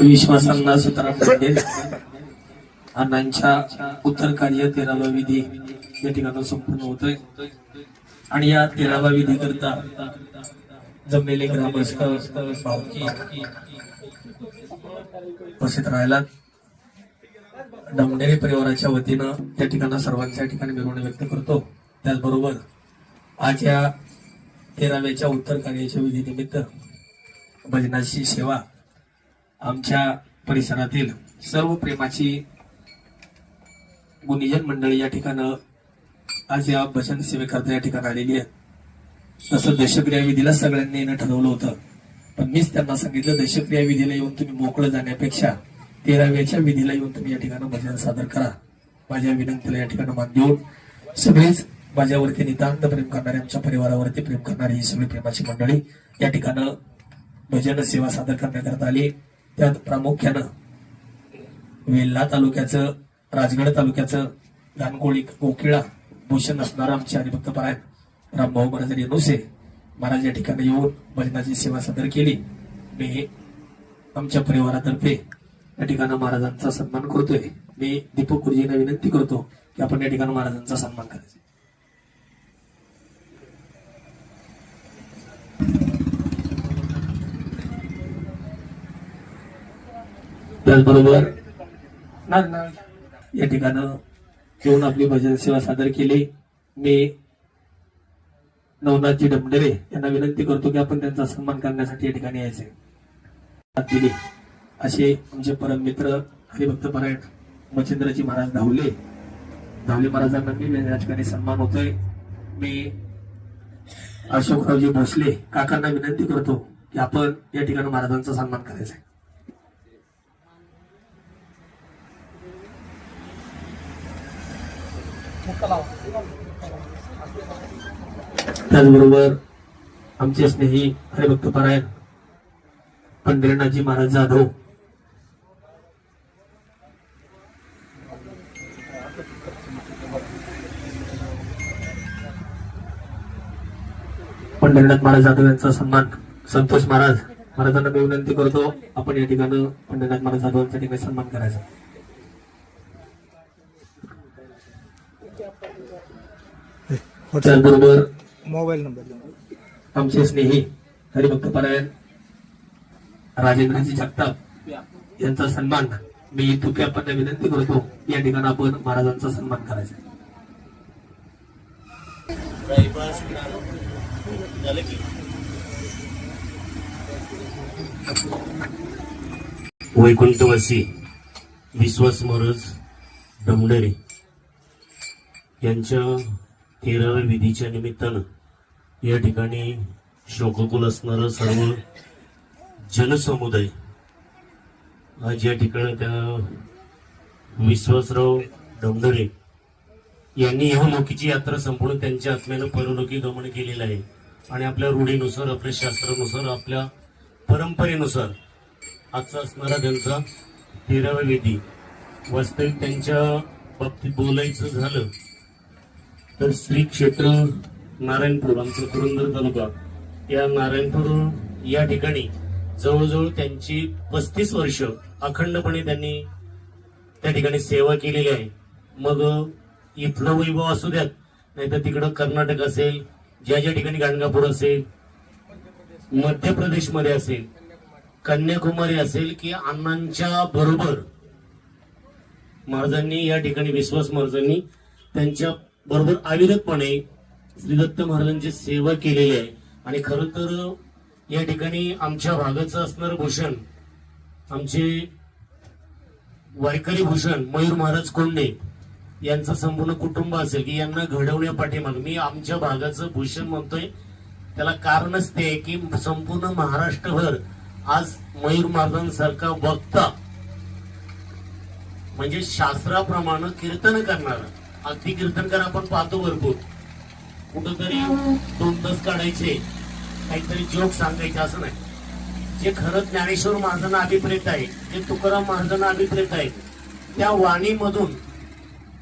विश्वासांना सुतराम मंदिर अण्णांच्या उत्तर कार्य तेरावा विधी या ठिकाणी संपूर्ण होतोय. आणि या तेरावा विधी करता जमलेले ग्रामस्थ उपस्थित राहिला डमडेरे परिवाराच्या वतीनं त्या ठिकाणी सर्वांच्या ठिकाणी मिरवणूक व्यक्त करतो. त्याचबरोबर आज या तेराव्याच्या उत्तर कार्याच्या विधीनिमित्त भजनाची सेवा आमच्या परिसरातील सर्व प्रेमाची गुणीजन मंडळी या ठिकाणं आज या भजन सेवेकरता या ठिकाणी आलेली आहे तसं दशक्रिया विधीला सगळ्यांनी येणं ठरवलं होतं. पण मीच त्यांना सांगितलं दशक्रिया विधीला येऊन तुम्ही मोकळं जाण्यापेक्षा तेराव्याच्या विधीला येऊन तुम्ही या ठिकाणी भजन सादर करा. माझ्या विनंतीला या ठिकाणी मान देऊन सगळेच माझ्यावरती नितांत प्रेम करणारे आमच्या परिवारावरती प्रेम करणारी ही सगळी प्रेमाची मंडळी या ठिकाणं भजन सेवा सादर करण्याकरता आली. त्यात प्रामुख्यानं वेल्हा तालुक्याचं राजगड तालुक्याचं गानकोळी कोकिळा भूषण असणारा आमचे हरिभक्त परायण रामभाऊ महाराज नुसे महाराज या ठिकाणी येऊन भजनाची सेवा सादर केली. मी आमच्या परिवारातर्फे या ठिकाणी महाराजांचा सन्मान करतोय. मी दीपक गुरुजींना विनंती करतो की आपण या ठिकाणी महाराजांचा सन्मान करायचा. त्याचबरोबर ना ना या ठिकाणं येऊन आपली भजन सेवा सादर केली. मी नवनाथजी डमडरे यांना विनंती करतो की आपण त्यांचा सन्मान करण्यासाठी या ठिकाणी यायचे. दिली. असे आमचे परम मित्र हरिभक्त परायण मच्छिंद्रजी महाराज धावले. धावले महाराजांना मी या ठिकाणी सन्मान होतोय. मी अशोकरावजी भोसले काकांना विनंती करतो की आपण या ठिकाणी महाराजांचा सन्मान करायचा त्याचबरोबर आमचे स्नेही हरिभक्त परायण पंढरीनाथजी महाराज जाधव. पंढरीनाथ महाराज जाधव यांचा सन्मान संतोष महाराज महाराजांना मी विनंती करतो आपण या ठिकाणी पंढरीनाथ महाराज जाधव यांच्या ठिकाणी सन्मान करायचा. त्याचबरोबर मोबाईल नंबर. आमचे स्नेही हरिभक्त परायण राजेंद्रजी जगताप यांचा सन्मान मी तुक्यापन्न विनंती करतो या ठिकाणी आपण महाराजांचा सन्मान करायचा आहे. वैकुंठवासी विश्वास महाराज डमडरे यांच्या तेराव्या विधीच्या निमित्तानं या ठिकाणी शोककुल असणारं सर्व जनसमुदाय आज या ठिकाणी त्या विश्वासराव डमडरे यांनी इहलोकीची यात्रा संपूर्ण त्यांच्या आत्म्यानं परलोकी गमन केलेलं आहे. आणि आपल्या रूढीनुसार आपल्या शास्त्रानुसार आपल्या परंपरेनुसार आजचा असणारा त्यांचा तेराव्या विधी वास्तविक त्यांच्या बाबतीत बोलायचं झालं तर श्री क्षेत्र नारायणपूर आमचं पुरंदर तालुका. या नारायणपूर या ठिकाणी जवळजवळ त्यांची पस्तीस वर्ष अखंडपणे त्यांनी त्या ठिकाणी सेवा केलेली आहे. मग इथलं वैभव असू द्यात नाहीतर तिकडं कर्नाटक असेल ज्या ज्या ठिकाणी गाणगापूर असेल मध्य प्रदेशमध्ये असेल कन्याकुमारी असेल की अण्णांच्या बरोबर महाराजांनी या ठिकाणी विश्वास महाराजांनी त्यांच्या बरोबर अविरतपणे श्री दत्त महाराजांची सेवा केलेली आहे. आणि खर तर या ठिकाणी आमच्या भागाचं असणार भूषण आमचे वारकरी भूषण मयूर महाराज कोंडे यांचं संपूर्ण कुटुंब असेल की यांना घडवण्या पाठीमाग मी आमच्या भागाचं भूषण म्हणतोय. त्याला कारणच ते आहे की संपूर्ण महाराष्ट्रभर आज मयूर महाराजांसारखा वक्ता म्हणजे शास्त्राप्रमाणे कीर्तन करणार अगदी कीर्तनकार आपण पाहतो भरपूर. कुठंतरी दोन तास काढायचे. काहीतरी जोक सांगायचे असं नाही. जे खरं ज्ञानेश्वर महाराजांना अभिप्रेत आहे जे तुकाराम महाराजांना अभिप्रेत आहे त्या वाणीमधून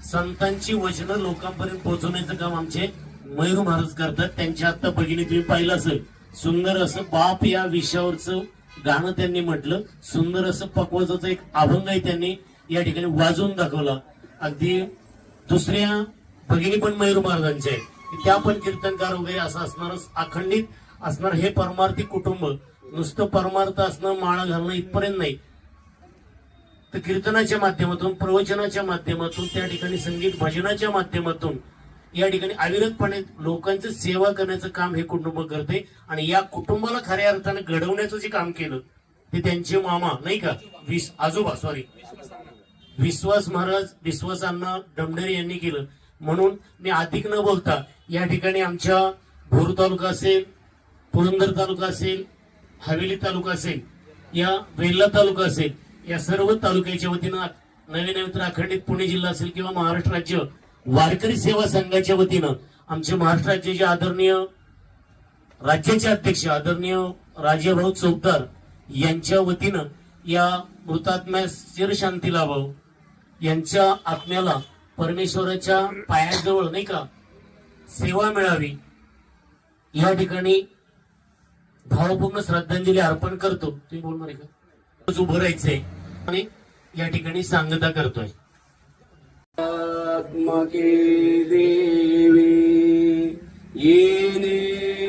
संतांची वचनं लोकांपर्यंत पोहोचवण्याचं काम आमचे मयूर महाराज करतात. त्यांच्या आता भगिनी तुम्ही पाहिलं असेल सुंदर असं बाप या विषयावरचं गाणं त्यांनी म्हटलं. सुंदर असं पकवाजाचं एक अभंगही त्यांनी या ठिकाणी वाजवून दाखवला. अगदी दुसऱ्या भगिनी पण मयूर महाराजांच्या आहेत. त्या पण कीर्तनकार वगैरे असं असणार अखंडित असणार हे परमार्थी कुटुंब. नुसतं परमार्थ असणं माळा घालणं इथपर्यंत नाही. तर कीर्तनाच्या माध्यमातून प्रवचनाच्या माध्यमातून त्या ठिकाणी संगीत भजनाच्या माध्यमातून या ठिकाणी अविरतपणे लोकांचं सेवा करण्याचं काम हे कुटुंब करते आणि या कुटुंबाला खऱ्या अर्थाने घडवण्याचं जे काम केलं ते त्यांचे मामा नाही का? वीस आजोबा सॉरी विश्वास महाराज विश्वासांना डमडेरे यांनी केलं. म्हणून मी अधिक न बोलता या ठिकाणी आमच्या भोर तालुका असेल पुरंदर तालुका असेल हवेली तालुका असेल या वेल्ला तालुका असेल या सर्व तालुक्याच्या वतीनं नवीन नवीन तर अखंडित पुणे जिल्हा असेल किंवा महाराष्ट्र राज्य वारकरी सेवा संघाच्या वतीनं आमचे महाराष्ट्र राज्याचे आदरणीय राज्याचे अध्यक्ष आदरणीय राजेभाऊ चौकदार यांच्या वतीनं या मृतात्म्यास चिरशांती लाभावं. यांच्या आत्म्याला परमेश्वराच्या पायाजवळ नाही का सेवा मिळावी या ठिकाणी भावपूर्ण श्रद्धांजली अर्पण करतो. तुम्ही बोलणार आहे का? उभं राहायचंय आणि या ठिकाणी सांगता करतोय. आत्मके देवी येणे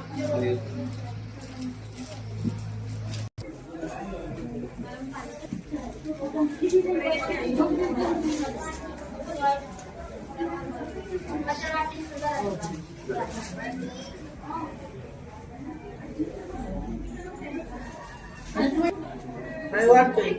नाही तुम्हाला बोलतो काय वाटतंय